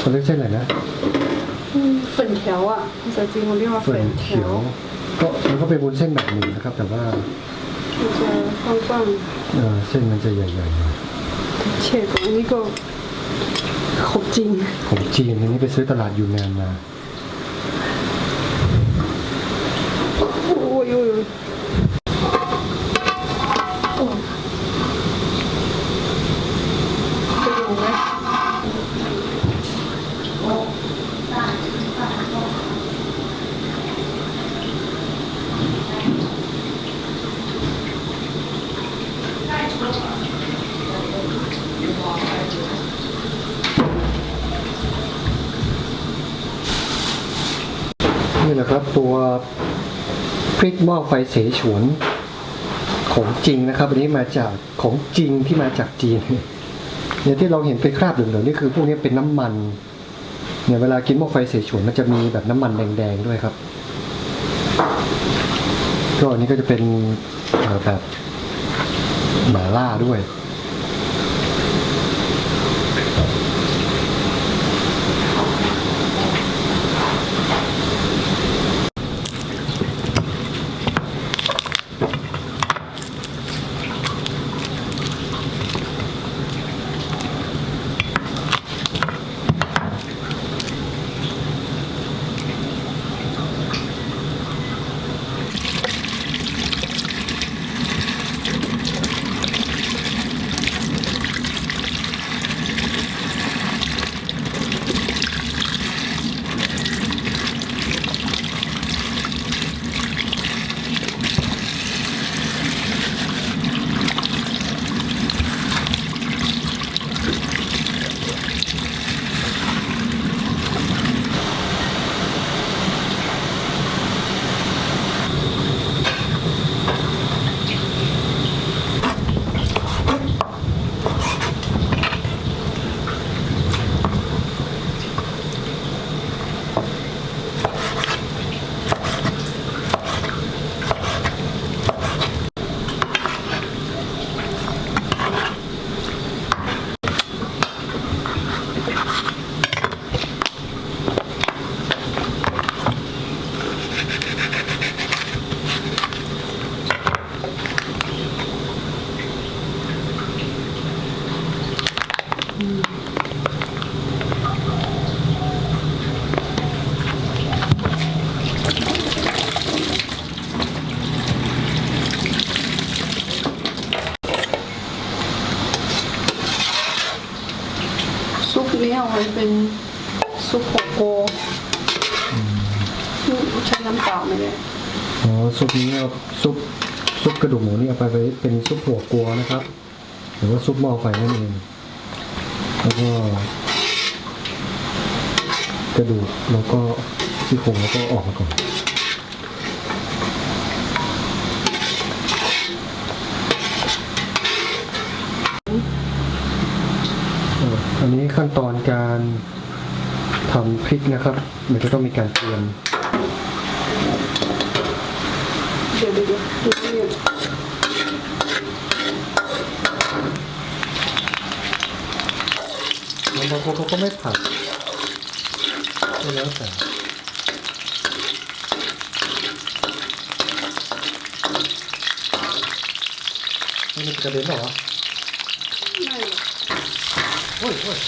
เขาเรียกเส้นอะไรนะฝนเขียวอะภาษาจีนเขาเรียกว่าฝนเขียว ก็มันก็เป็นบนเส้นแบบหนึ่งนะครับ แต่ว่ามันจะกว้างๆเส้นมันจะใหญ่ๆหน่อยเฉดอันนี้ก็ของจีนของจีนอันนี้ไปซื้อตลาดยูนานมาโอ้ย นะครับตัวพริกหม้อไฟเสฉวนของจริงนะครับ อันนี้มาจากของจริงที่มาจากจีนเนี่ยที่เราเห็นเป็นคราบเหลืองๆนี่คือพวกนี้เป็นน้ำมันเนี่ยเวลากินหม้อไฟเสฉวนมันจะมีแบบน้ำมันแดงๆด้วยครับก็อันนี้ก็จะเป็นแบบหมาล่าด้วยำเปล่าไมเนี่ยอ๋อซุปนี้เอาซุปซุปกระดูกหมูนี่เอาไปไว้เป็นซุปหัวกัวนะครับ หรือว่าซุปหม้อไฟนั่นเองแล้วก็ กระดูกแล้วก็ซี่โครงแล้วก็ออกมาก่อนอันนี้ขั้นตอนการทำพริกนะครับ มันจะต้องมีการเตรียม เดี๋ยวเดี๋ยวเดี๋ยวดูนี่บางคนเขาก็ไม่ผัดไม่แล้วแต่นี่มันจะกระเด็นเหรอไม่โอ้ยโอ้ย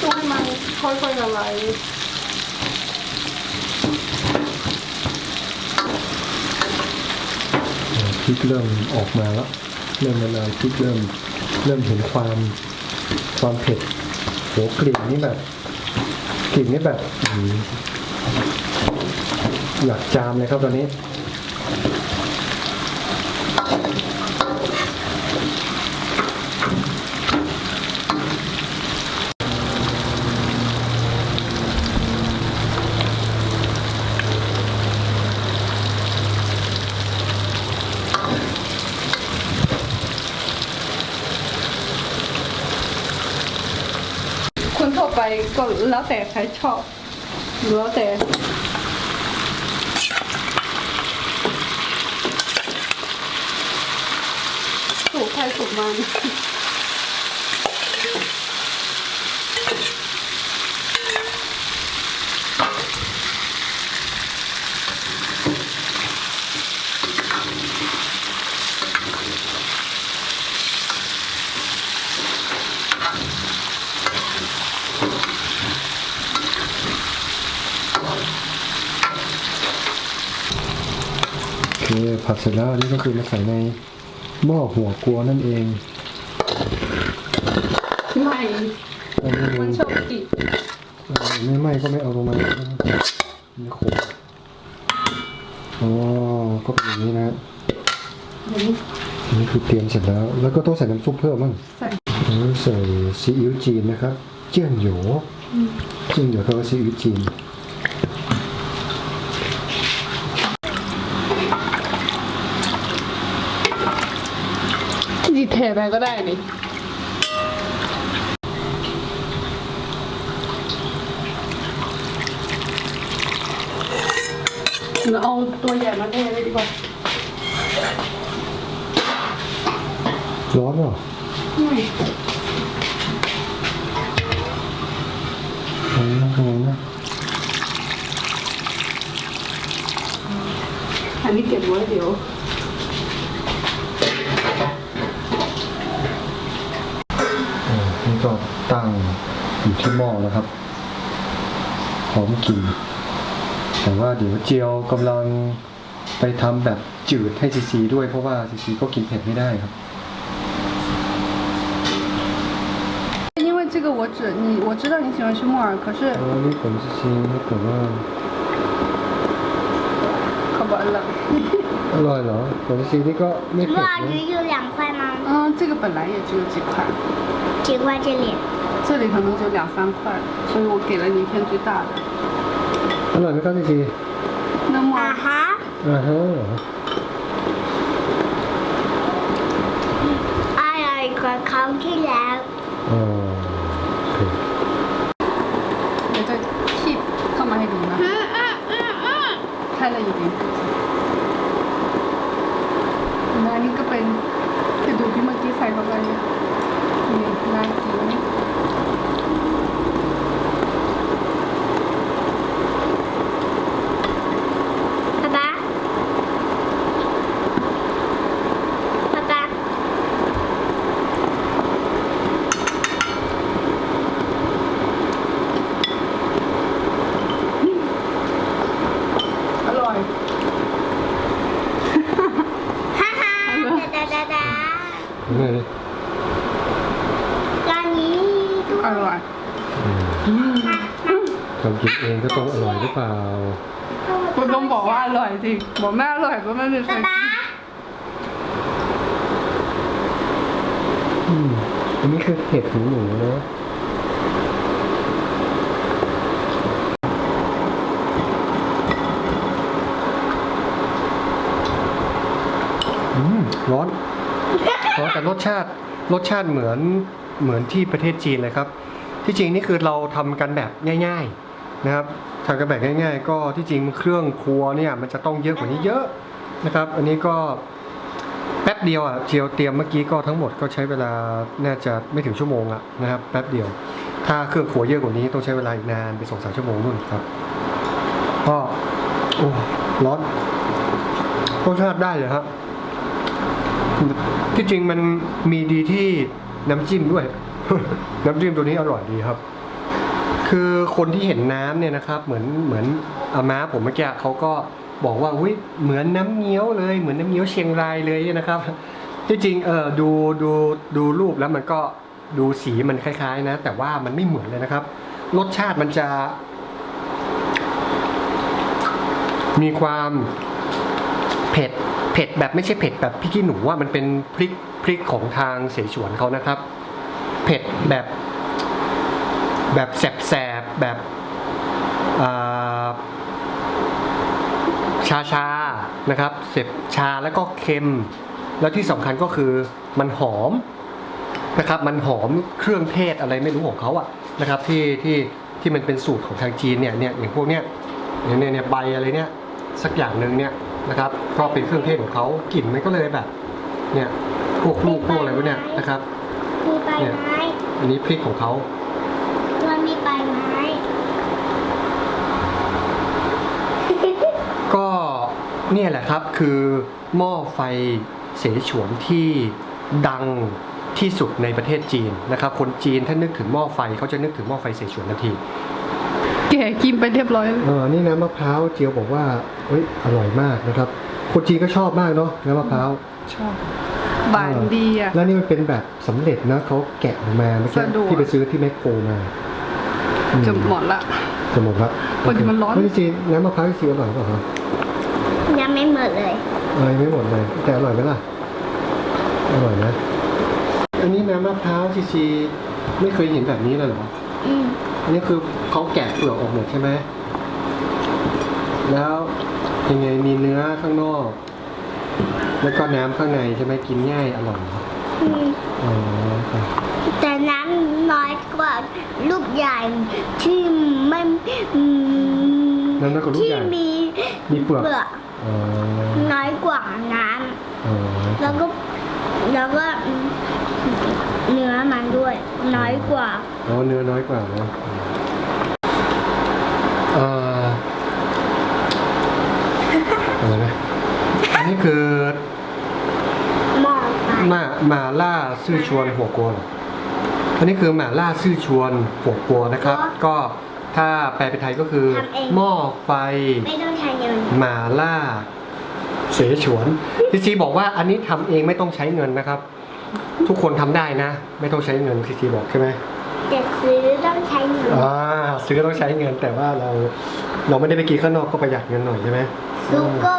ต้องให้มัน ค่อยๆละลายพริกเริ่มออกมาแล้วเริ่มละลายพริกเริ่มเริ่มเห็นความความเผ็ดโหกลิ่นนี่แบบกลิ่นนี่แบบอยากจามเลยครับตอนนี้ทั่วไปก็ แล้วแต่ใครชอบแล้วแต่สูกใครสูกมัน ผัดเสร็จแล้วอันนี่ก็คือมาใส่ในหม้อหัวกลัวนั่นเองไม่อันนี้มัมันนชอบติดไม่ไหม้ก็ไม่เอาลงมาไม่ขมอ๋อก็เป็นอย่างนี้นะอันนี้คือเตรียมเสร็จแล้ว แล้วก็ต้องใส่น้ำซุปเพิ่มมั้งใส่อันนี้ใส่ซีอิ๊วจีนนะครับ เจี้ยนหยูเจี้ยนหยูก็ซีอิ๊วจีน จีเทอะไรก็ได้นี่เราเอาตัวใหญ่มาเทเลยดีกว่า ร้อนเหรอไม่อันนี้ต้องทำไงนะอันนี้เก็บไว้เดี๋ยว อ่านี่ก็ ตั้งอยู่ที่หม้อนะครับพร้อมกิน แต่ว่าเดี๋ยวเจียวกำลังไปทำแบบจืดให้ซีซีด้วยเพราะว่าซีซีก็กินเผ็ดไม่ได้ครับ 因为这个我只你我知道你喜欢吃木耳，可是 อ๋อนี่ผมซีซีถ้าเกิดว่า 可完了。 อร่อยเหรอผมซีซีนี่ก็ไม่ 木 เผ็ด 耳 นะ 鱼有两块吗？嗯，这个本来也只有几块，几块这里？ 这里可能就两三块，所以我给了你一片最大的。 อร่อยไหมครับซีซี 那木耳啊哈， อ่าฮะเหรอ อร่อยกว่าคราวที่แล้ว อ๋อโอเค 我再替เข้ามาให้ดูนะ อืมอืมอืมอืม ให้ละเอียดนิดนะอันนี้ก็เป็นคือดูที่เมื่อกี้ใส่เข้าไปเนี่ยนี่น่ากิน นี่ร้านนี้อร่อยอืมทำกินเองก็ต้องอร่อยหรือเปล่าคุณต้องบอกว่าอร่อยสิบอกแม่อร่อยก็ไม่มีใครกินอืมอันนี้คือเห็ดหูหนูนะอืมร้อน ร้อแต่รสชาติรสชาติเหมือนเหมือนที่ประเทศจีนเลยครับ ที่จริงนี่คือเราทำกันแบบง่าย ๆนะครับทำกันแบบง่าย ๆ ก็ที่จริงเครื่องครัวเนี่ยมันจะต้องเยอะกว่านี้เยอะนะครับ อันนี้ก็แป๊บเดียวอะเจียวเตรียมเมื่อกี้ก็ทั้งหมดก็ใช้เวลาน่าจะไม่ถึงชั่วโมงอะนะครับแป๊บเดียว ถ้าเครื่องครัวเยอะกว่านี้ต้องใช้เวลาอีกนานไปสองสามชั่วโมงนู่นครับก็โอ้ร้อนรสชาติได้เลยครับ ที่จริงมันมีดีที่น้ำจิ้มด้วย น้ำจิ้มตัวนี้อร่อยดีครับ คือคนที่เห็นน้ำเนี่ยนะครับ เหมือนเหมือนอาม้าผมเมื่อกี้เขาก็บอกว่าอุ้ยเหมือนน้ำเงี้ยวเลย เหมือนน้ำเงี้ยวเชียงรายเลยนะครับ ที่จริงเออดูดูดูรูปแล้วมันก็ดูสีมันคล้าย ๆ นะ แต่ว่ามันไม่เหมือนเลยนะครับ รสชาติมันจะ มีความเผ็ด เผ็ดแบบไม่ใช่เผ็ดแบบพริกขี้หนูว่ามันเป็นพริกพริกของทางเสฉวนเขานะครับ เผ็ดแบบ แบบแสบแบบอ่าชาชานะครับเสบชาแล้วก็เค็ม แล้วที่สำคัญก็คือมันหอมนะครับ มันหอมเครื่องเทศอะไรไม่รู้ของเขาอะนะครับที่ที่ที่มันเป็นสูตรของทางจีนเนี่ยเนี่ยอย่างพวกเนี้ยเนี่ยเนี่ยเนี่ยใบอะไรเนี่ยสักอย่างหนึ่งเนี่ย นะครับก็เป็นเครื่องเทศของเขากลิ่นมันก็เลยแบบเนี่ยพวกลูกพวกอะไรพวกเนี้ยนะครับมีใบไม้อันนี้พริกของเขามันมีใบไม้ก็เนี่ยแหละครับคือหม้อไฟเสฉวนที่ดังที่สุดในประเทศจีนนะครับ คนจีนถ้านึกถึงหม้อไฟเขาจะนึกถึงหม้อไฟเสฉวนทันทีแก่กินไปเรียบร้อยแล้วเออนี่น้ำมะพร้าวเจียวบอกว่าเฮ้ยอร่อยมากนะครับ คนจีนก็ชอบมากเนาะน้ำมะพร้าว ชอบหวานดีอะแล้วนี่มันเป็นแบบสำเร็จนะเขาแกะออกมาเมื่อกี้สะดวกที่ไปซื้อที่แมคโครมาอืจะหมดละจะหมดละพอดีมันร้อนไม่จีนน้ำมะพร้าวที่จีนอร่อยเปล่าครับยังไม่หมดเลยเออยังไม่หมดเลย แต่อร่อยไหมล่ะอร่อยนะอันนี้น้ำมะพร้าวซีซีไม่เคยเห็นแบบนี้เลยเหรออืม อันนี้คือเขาแกะเปลือกออกหมดใช่ไหม แล้วยังไงมีเนื้อข้างนอก แล้วก็น้ำข้างในใช่ไหมกินง่ายอร่อยเหรออืมอ๋อครับแต่น้ำน้อยกว่าลูกใหญ่ที่ไม่อืมน้ำน้อยกว่าลูกที่ใหญ่ มีมีเปลือกเปลือกอ๋อน้อยกว่าน้อ๋อำแล้วก็แล้วก็อืมเนื้อมันด้วย น้อยกว่า อ๋อเนื้อน้อยกว่านะเอ่ออะไรนะ อันนี้คือหม้อไฟหมาหมาล่าซื่อชวนหัวโกวเหรออันนี้คือหมาล่าซื่อชวนหัวโกวนะครับ ก็ถ้าแปลเป็นไทยก็คือ หม้อไฟ ไม่ต้องใช้เงินหมาล่า เสฉวนซีซีบอกว่าอันนี้ทำเองไม่ต้องใช้เงินนะครับ ทุกคนทำได้นะ ไม่ต้องใช้เงินซีซีบอกใช่ไหมแต่ซื้อต้องใช้เงินอ่าซื้อต้องใช้เงินแต่ว่าเราเราไม่ได้ไปกินข้างนอกก็ประหยัดเงินหน่อยใช่ไหม ซุปก็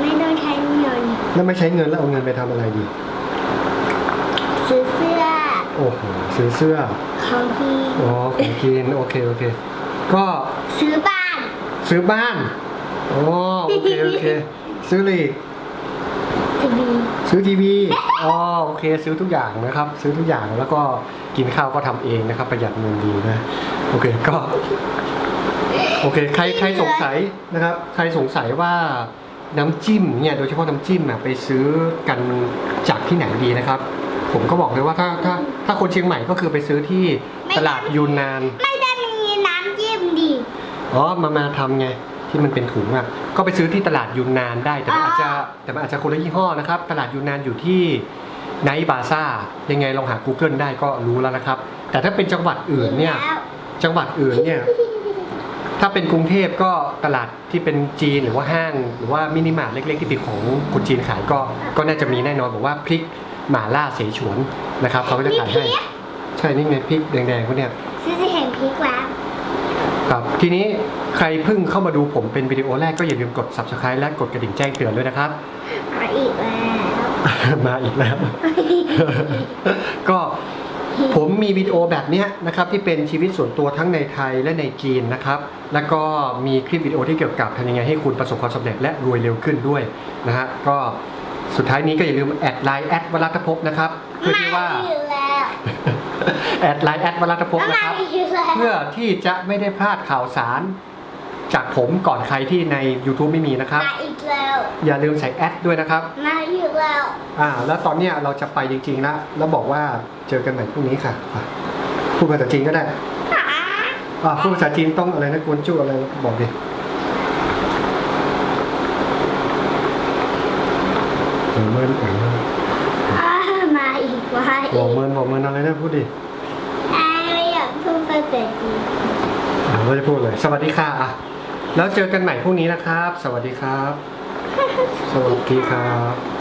ไม่ต้องใช้เงิน แล้วไม่ใช้เงินแล้วเอาเงินไปทำอะไรดี ซื้อเสื้อโอ้โหซื้อเสื้อของที่อ๋อของกินโอเคโอเค ก็ซื้อบ้าน ซื้อบ้านอ๋อโอเคโอเค ซื้อหลีกทีวีซื้อทีวีอ๋อโอเค ซื้อทุกอย่างนะครับ ซื้อทุกอย่างแล้วก็กินข้าวก็ทำเองนะครับ ประหยัดเงินดีนะ โอเคก็ โอเค ใครใครสงสัยนะครับ ใครสงสัยว่าน้ำจิ้มเนี่ยโดยเฉพาะน้ำจิ้มอะไปซื้อกันจากที่ไหนดีนะครับ ผมก็บอกเลยว่าถ้าถ้าถ้าคนเชียงใหม่ก็คือไปซื้อที่ตลาดยูนนาน ไม่ได้มีน้ำจิ้มดิอ๋อมามาทำไงที่มันเป็นถุงอะก็ไปซื้อที่ตลาดยูนนานได้แต่มันอาจจะแต่มันอาจจะคนละยี่ห้อนะครับ ตลาดยูนนานอยู่ที่ไนบาซ่ายังไงลองหา Google ได้ก็รู้แล้วนะครับ แต่ถ้าเป็นจังหวัดอื่นเนี่ยแล้วจังหวัดอื่นเนี่ย ถ้าเป็นกรุงเทพก็ตลาดที่เป็นจีนหรือว่าห้าง หรือว่ามินิมาร์ทเล็ก ๆ ที่เป็นของคนจีนขายก็ก็น่าจะมีแน่นอนบอกว่าพริกหม่าล่าเสฉวนนะครับเขาก็จะขายให้ใช่นี่ไงพริกแดงๆพวกเนี้ยซื้อจะเห็นพริกแล้วครับทีนี้ใครเพิ่งเข้ามาดูผมเป็นวิดีโอแรกก็อย่าลืมกด subscribe และกดกระดิ่งแจ้งเตือนด้วยนะครับ มาอีกแล้ว มาอีกแล้ว ก็ ผมมีวิดีโอแบบเนี้ยนะครับที่เป็นชีวิตส่วนตัวทั้งในไทยและในจีนนะครับ แล้วก็มีคลิปวิดีโอที่เกี่ยวกับทำยังไงให้คุณประสบความสำเร็จและรวยเร็วขึ้นด้วยนะฮะก็สุดท้ายนี้ก็อย่าลืมแอดไลน์แอดวรัตภพนะครับเพื่อที่ว่ามาอีกแล้วแอดไลน์แอดวรัตภพนะครับมาอีกแล้วเพื่อที่จะไม่ได้พลาดข่าวสาร จากผมก่อนใครที่ใน YouTube ไม่มีนะครับมาอีก แล้ว อย่าลืมใส่แอดด้วยนะครับมาอีกแล้ว อ่า แล้วตอนเนี้ยเราจะไปจริงๆแล้วแล้วบอกว่าเจอกันใหม่พรุ่งนี้ค่ะอะพูดภาษาจีนก็ได้อ่าพูดภาษาจีนต้องอะไรนะกวนจู้อะไรบอกดิหัวเมินหัวเมินอ่ามาอีกว่าอีหัวกเมินหัวเมินอะไรนะพูดดิอ่าไม่อยากพูดภาษาจีนอ่าเราจะพูดเลย สวัสดีค่ะอะ แล้วเจอกันใหม่พรุ่งนี้นะครับ สวัสดีครับ สวัสดีครับ